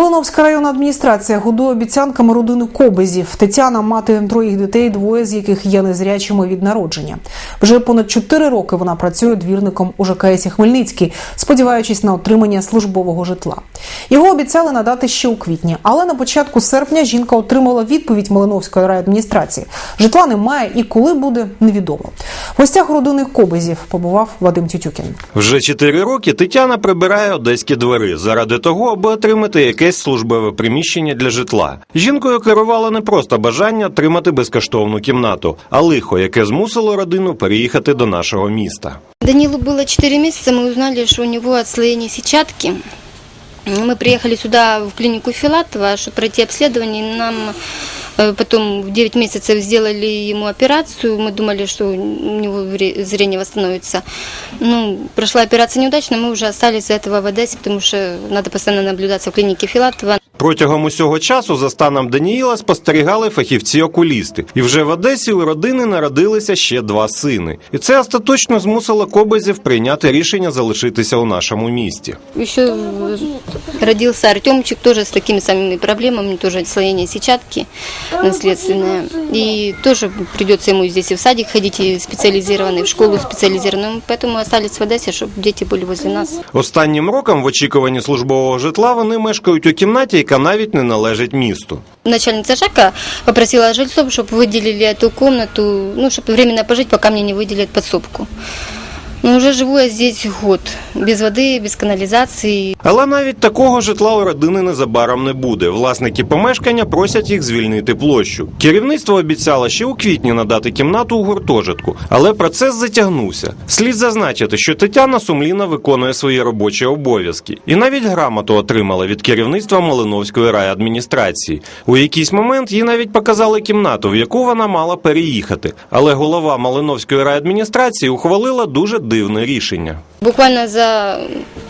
Малиновська районна адміністрація годує обіцянками родини Кобезів. Тетяна мати троїх дітей, двоє з яких є незрячими від народження. Вже понад чотири роки вона працює двірником у ЖКС Хмельницький, сподіваючись на отримання службового житла. Його обіцяли надати ще у квітні, але на початку серпня жінка отримала відповідь Малиновської райадміністрації. Житла немає і коли буде невідомо В гостях родини Кобезів побував Вадим Тютюкін. Вже чотири роки Тетяна прибирає одеські двори заради того, аби отримати якесь службове приміщення для житла. Жінкою керувало не просто бажання отримати безкоштовну кімнату, а лихо, яке змусило родину переїхати до нашого міста. Данилу было 4 месяца, мы узнали, что у него отслоение сетчатки. Мы приехали сюда, в клинику Филатова, чтобы пройти обследование. Нам э, потом в 9 месяцев сделали ему операцию. Мы думали, что у него вре- зрение восстановится. Ну, прошла операция неудачно, мы уже остались из-за этого в Одессе, потому что надо постоянно наблюдаться в клинике Филатова. Протягом усього часу за станом Даніїла спостерігали фахівці-окулісти, і вже в Одесі у родини народилися ще два сини. І це остаточно змусило Кобезів прийняти рішення залишитися у нашому місті. Еще э, родился Артемчик тоже с такими самыми проблемами, тоже отслоение сетчатки наследственное. И тоже придется ему здесь и в садик ходить, и специализированный, в школу специализированную. Поэтому остались в Одессе, чтобы дети были возле нас. Останнім роком в очікуванні службового житла вони мешкають у кімнаті, яка навіть не належить місту. Начальница ЖЭКа попросила жильцов, чтобы выделили эту комнату, ну, чтобы временно пожить, пока мне не выделят подсобку. Но уже живу я здесь год, без воды, без канализации. Але навіть такого житла у родини незабаром не буде. Власники помешкання просять їх звільнити площу. Керівництво обіцяло ще у квітні надати кімнату у гуртожитку, але процес затягнувся. Слід зазначити, що Тетяна сумлінно виконує свої робочі обов'язки і навіть грамоту отримала від керівництва Малиновської райадміністрації. У якийсь момент їй навіть показали кімнату, в яку вона мала переїхати. Але голова Малиновської райадміністрації ухвалила дуже дивне рішення. Буквально за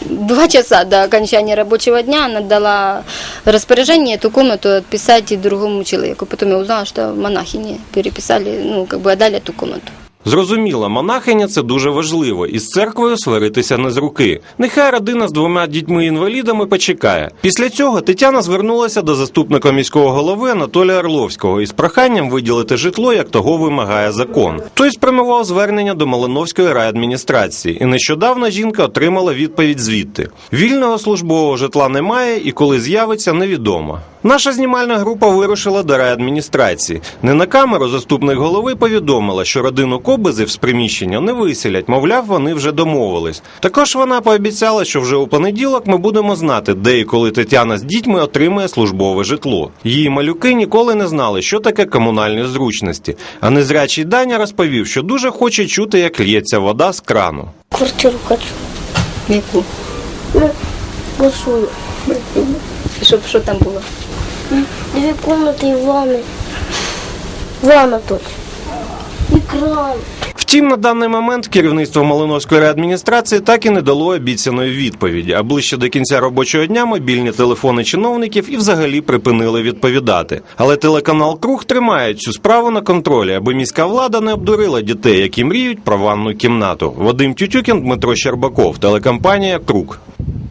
два часа до окончания рабочего дня она дала распоряжение эту комнату отписать другому человеку. Потом я узнала, что монахини переписали, ну, как бы отдали эту комнату. Зрозуміло, монахиня це дуже важливо, і з церквою сваритися не з руки. Нехай родина з двома дітьми-інвалідами почекає. Після цього Тетяна звернулася до заступника міського голови Анатолія Орловського із проханням виділити житло, як того вимагає закон. Той спрямував звернення до Малиновської райадміністрації, і нещодавно жінка отримала відповідь звідти: вільного службового житла немає, і коли з'явиться, невідомо. Наша знімальна група вирушила до райадміністрації. Не на камеру заступник голови повідомила, що родину Кобизів з приміщення не виселять, мовляв, вони вже домовились. Також вона пообіцяла, що вже у понеділок ми будемо знати, де і коли Тетяна з дітьми отримає службове житло. Її малюки ніколи не знали, що таке комунальні зручності. А незрячий Даня розповів, що дуже хоче чути, як лється вода з крану. Квартиру хочу. Яку? Ну, большую. Щоб що там було? Две комнаты и ванны. Ванна тут. Втім, на даний момент керівництво Малиновської адміністрації так і не дало обіцяної відповіді. А ближче до кінця робочого дня мобільні телефони чиновників і взагалі припинили відповідати. Але телеканал Круг тримає цю справу на контролі, аби міська влада не обдурила дітей, які мріють про ванну кімнату. Вадим Тютюкін, Дмитро Щербаков, телекомпанія Круг.